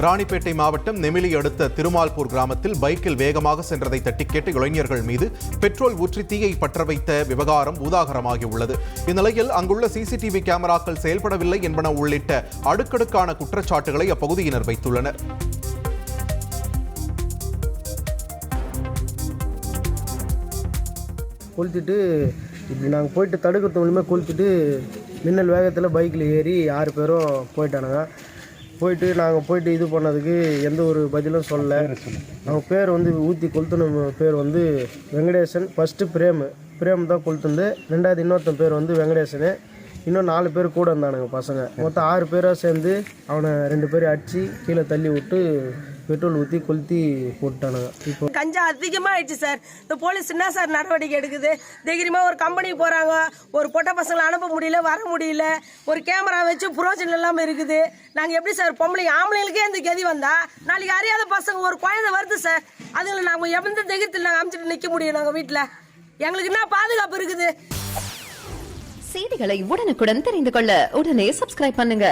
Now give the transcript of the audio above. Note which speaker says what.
Speaker 1: ராணிப்பேட்டை மாவட்டம் நெமிலி அடுத்த திருமால்பூர் கிராமத்தில் பைக்கில் வேகமாக சென்றதை தட்டிக்கேட்டு இளைஞர்கள் மீது பெட்ரோல் ஊற்றி தீயை பற்ற வைத்த விவகாரம் பூதாகரமாகியுள்ளது இந்நிலையில் அங்குள்ள சிசிடிவி கேமராக்கள் செயல்படவில்லை என்பன உள்ளிட்ட அடுக்கடுக்கான குற்றச்சாட்டுகளை அப்பகுதியினர் வைத்துள்ளனர்.
Speaker 2: கொளுத்திட்டு இப்படி நாங்கள் போயிட்டு தடுக்கிறது மூலியமாக கொளுத்திட்டு மின்னல் வேகத்தில் பைக்கில் ஏறி ஆறு பேரும் போயிட்டானுங்க. போயிட்டு நாங்கள் போயிட்டு இது பண்ணதுக்கு எந்த ஒரு பதிலும் சொல்லல. அவங்க பேர் வந்து ஊற்றி கொளுத்துன பேர் வந்து வெங்கடேசன். First frame. பிரேம் தான் கொளுத்துந்து ரெண்டாவது இன்னொருத்தன் பேர் வந்து வெங்கடேசனு. இன்னும் நாலு பேர் கூட இருந்தானுங்க பசங்க. மொத்தம் ஆறு பேராக சேர்ந்து அவனை ரெண்டு பேரும் அடித்து கீழே தள்ளி விட்டு பெட்ரோல் ஊற்றி கொளுத்தி போட்டானுங்க இப்போ
Speaker 3: கஞ்சா அதிகமாக ஆயிடுச்சு சார். இந்த போலீஸ் என்ன சார் நடவடிக்கை எடுக்குது? தைரியமாக ஒரு கம்பெனிக்கு போகிறாங்க ஒரு பொட்டை பசங்களை அனுப்ப முடியல வர முடியல. ஒரு கேமரா வச்சு புரோஜனம் இல்லாமல் இருக்குது. நாங்கள் எப்படி சார் பொம்பளைங்க ஆம்பளைங்களுக்கே இந்த கதி வந்தா? நாளைக்கு அறியாத பசங்க ஒரு குழந்தை வருது சார். அதுங்களை நாங்கள் எந்த தைரியத்தில் நாங்கள் அமைச்சிட்டு நிற்க முடியும் நாங்கள் வீட்டில்? எங்களுக்கு என்ன பாதுகாப்பு இருக்குது?
Speaker 4: செய்திகளை உடனுக்குடன் தெரிந்து கொள்ள உடனே சப்ஸ்கிரைப் பண்ணுங்க.